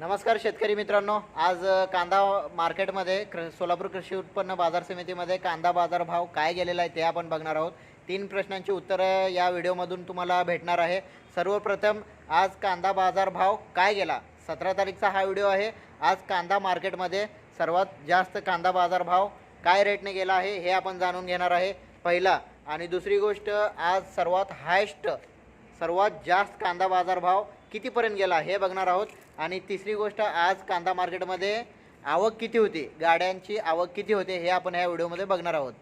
नमस्कार शेतकरी मित्रांनो. आज कांदा मार्केटमध्ये क्र सोलापूर कृषी उत्पन्न बाजार समितीमध्ये कांदा बाजार भाव काय गेलेला आहे ते आपण बघणार आहोत. तीन प्रश्नांची उत्तरं या व्हिडिओमधून तुम्हाला भेटणार आहे. सर्वप्रथम आज कांदा बाजार भाव काय गेला? सतरा तारीखचा हा व्हिडिओ आहे. आज कांदा मार्केटमध्ये सर्वात जास्त कांदा बाजार भाव काय रेटने गेला आहे हे आपण जाणून घेणार आहे. पहिला आणि दुसरी गोष्ट आज सर्वात हायस्ट सर्वात जास्त कांदा बाजार भाव कितीपर्यंत गेला हे बघणार आहोत. आणि तिसरी गोष्ट आज कांदा मार्केटमध्ये आवक किती होती? गाड्यांची आवक किती होते हे आपण ह्या व्हिडिओमध्ये बघणार आहोत.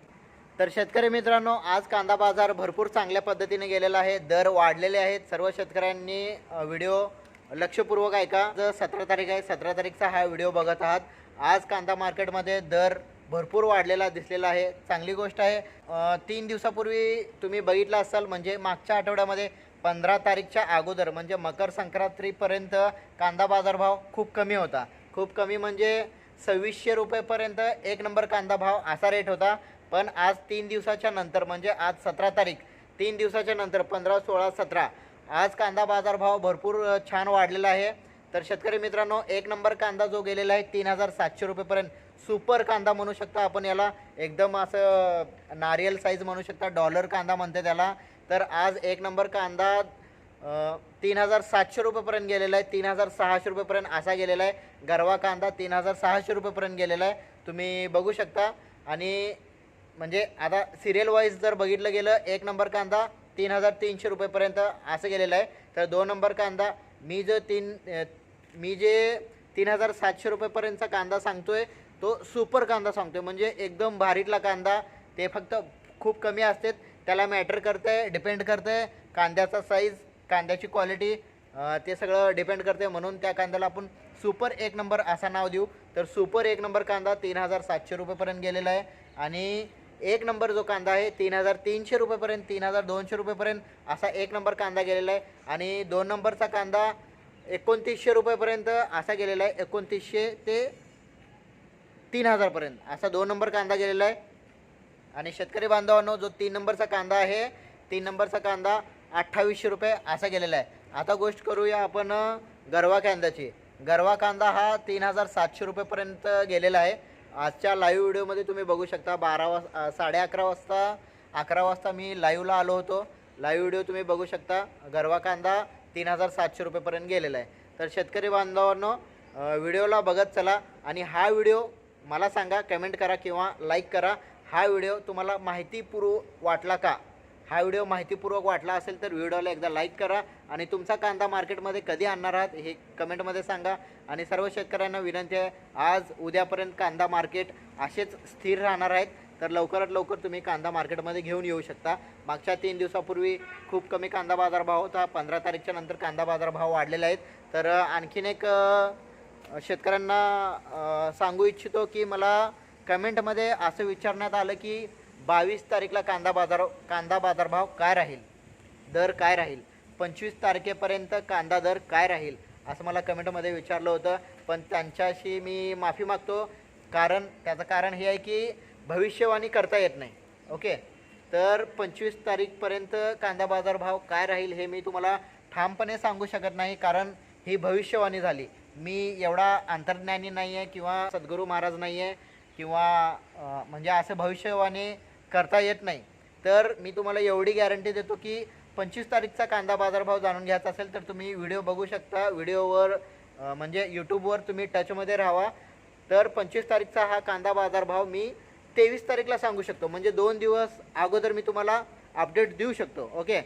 तर शेतकरी मित्रांनो आज कांदा बाजार भरपूर चांगल्या पद्धतीने गेलेला आहे. दर वाढलेले आहेत. सर्व शेतकऱ्यांनी व्हिडिओ लक्षपूर्वक ऐका. जर सतरा तारीख आहे सतरा तारीखचा हा व्हिडिओ बघत आहात. आज कांदा मार्केटमध्ये दर भरपूर वाढलेला दिसलेला आहे. चांगली गोष्ट आहे. तीन दिवसापूर्वी तुम्ही बघितलं असाल म्हणजे मागच्या आठवड्यामध्ये पंधरा तारीखच्या अगोदर म्हणजे मकर संक्रांतीपर्यंत कांदा बाजारभाव खूप कमी होता. खूप कमी म्हणजे सव्वीसशे रुपयेपर्यंत एक नंबर कांदा भाव असा रेट होता. पण आज तीन दिवसाच्या नंतर म्हणजे आज सतरा तारीख तीन दिवसाच्या नंतर पंधरा सोळा सतरा आज कांदा बाजारभाव भरपूर छान वाढलेला आहे. तर शेतकरी मित्रांनो एक नंबर कांदा जो गेलेला आहे तीन हजार सातशे रुपयेपर्यंत सुपर कांदा म्हणू शकता आपण याला. एकदम असं नारियल साईज म्हणू शकता डॉलर कांदा म्हणते त्याला तर आज एक नंबर कांदा तीन हजार सातशे रुपयेपर्यंत गेलेला आहे तीन हजार सहाशे रुपयेपर्यंत असा गेलेला आहे. गरवा कांदा तीन हजार सहाशे रुपयेपर्यंत गेलेला आहे. तुम्ही बघू शकता. आणि म्हणजे आता सिरियल वाईज जर बघितलं गेलं एक नंबर कांदा तीन हजार तीनशे रुपयेपर्यंत असं गेलेलं आहे. तर दोन नंबर कांदा मी जो तीन मी जे तीन हजार सातशे रुपयेपर्यंतचा कांदा सांगतो आहे तो सुपर कांदा सांगतो आहे म्हणजे एकदम भारीतला कांदा ते फक्त खूप कमी असतात. त्याला मॅटर करते डिपेंड करते कांद्याचा साईज कांद्याची क्वालिटी ते सगळं डिपेंड करते म्हणून त्या कांद्याला आपण सुपर एक नंबर असा नाव देऊ. तर सुपर एक नंबर कांदा तीन हजार सातशे रुपयेपर्यंत गेलेला आहे. आणि एक नंबर जो कांदा आहे तीन हजार तीनशे रुपयेपर्यंत तीन हजार दोनशे रुपयेपर्यंत असा एक नंबर कांदा गेलेला आहे. आणि दोन नंबरचा कांदा एकोणतीसशे रुपयेपर्यंत असा गेलेला आहे. एकोणतीसशे ते तीन हजारपर्यंत असा दोन नंबर कांदा गेलेला आहे. आणि शेतकरी बांधवांनो जो तीन नंबरचा कांदा आहे तीन नंबरचा कांदा अठ्ठावीसशे रुपये असा गेलेला आहे. आता गोष्ट करूया आपण गरवा कांद्याची. गरवा कांदा हा तीन हजार सातशे रुपयेपर्यंत गेलेला आहे. आजच्या लाईव्ह व्हिडिओमध्ये तुम्ही बघू शकता बारा वाज साडे अकरा वाजता अकरा वाजता मी लाईव्हला आलो होतो. लाईव्ह व्हिडिओ तुम्ही बघू शकता गरवा कांदा तीन हजार सातशे रुपयेपर्यंत गेलेला आहे. तर शेतकरी बांधवांनो व्हिडिओला बघत चला आणि हा व्हिडिओ मला सांगा कमेंट करा किंवा लाईक करा. हा व्हिडिओ तुम्हाला माहितीपूर्व वाटला का? हा व्हिडिओ माहितीपूर्वक वाटला असेल तर व्हिडिओला एकदा लाईक करा आणि तुमचा कांदा मार्केटमध्ये कधी आणणार आहात हे कमेंटमध्ये सांगा. आणि सर्व शेतकऱ्यांना विनंती आहे आज उद्यापर्यंत कांदा मार्केट असेच स्थिर राहणार आहेत तर लवकरात लवकर तुम्ही कांदा मार्केटमध्ये घेऊन येऊ शकता. मागच्या तीन दिवसापूर्वी खूप कमी कांदा बाजार भाव होता पंधरा तारीखच्या नंतर कांदा बाजार भाव वाढलेले आहेत. तर आणखीन एक शेतकऱ्यांना सांगू इच्छितो की मला कमेंटमध्ये असं विचारण्यात आलं की बावीस तारीखला कांदा बाजार कांदा बाजारभाव काय राहील? दर काय राहील? पंचवीस तारखेपर्यंत कांदा दर काय राहील? असं मला कमेंटमध्ये विचारलं होतं. पण त्यांच्याशी मी माफी मागतो. कारण त्याचं कारण हे आहे की भविष्यवाणी करता येत नाही. ओके? तर पंचवीस तारीखपर्यंत कांदा बाजारभाव काय राहील हे मी तुम्हाला ठामपणे सांगू शकत नाही. कारण ही भविष्यवाणी झाली. मी एवढा अंतर्ज्ञानी नाही आहे किंवा सद्गुरू महाराज नाही आहे किंवा म्हणजे असं भविष्यवाणी करता येत नाही. तर मी तुम्हाला एवढी गॅरंटी देतो की पंचवीस तारीखचा कांदा बाजारभाव जाणून घ्यायचा असेल तर तुम्ही व्हिडिओ बघू शकता. व्हिडिओवर म्हणजे यूट्यूबवर तुम्ही टचमध्ये राहावा. तर पंचवीस तारीखचा हा कांदा बाजारभाव मी तेवीस तारीखला सांगू शकतो. म्हणजे दोन दिवस अगोदर मी तुम्हाला अपडेट देऊ शकतो. ओके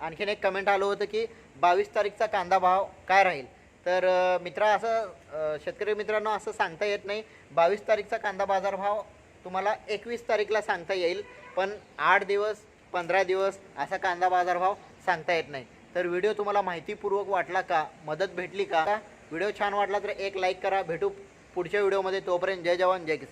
आणखीन एक कमेंट आलं होतं की बावीस तारीखचा कांदा भाव काय राहील? तर मित्र मित्रा असं शेतकरी मित्रांनो असं सांगता येत नाही. बावीस तारीखचा कांदा बाजारभाव तुम्हाला एकवीस तारीखला सांगता येईल पण आठ दिवस पंधरा दिवस असा कांदा बाजारभाव सांगता येत नाही. तर व्हिडिओ तुम्हाला माहितीपूर्वक वाटला का मदत भेटली का व्हिडिओ छान वाटला तर एक लाईक करा. भेटू पुढच्या व्हिडिओमध्ये. तोपर्यंत जय जवान जय किसान.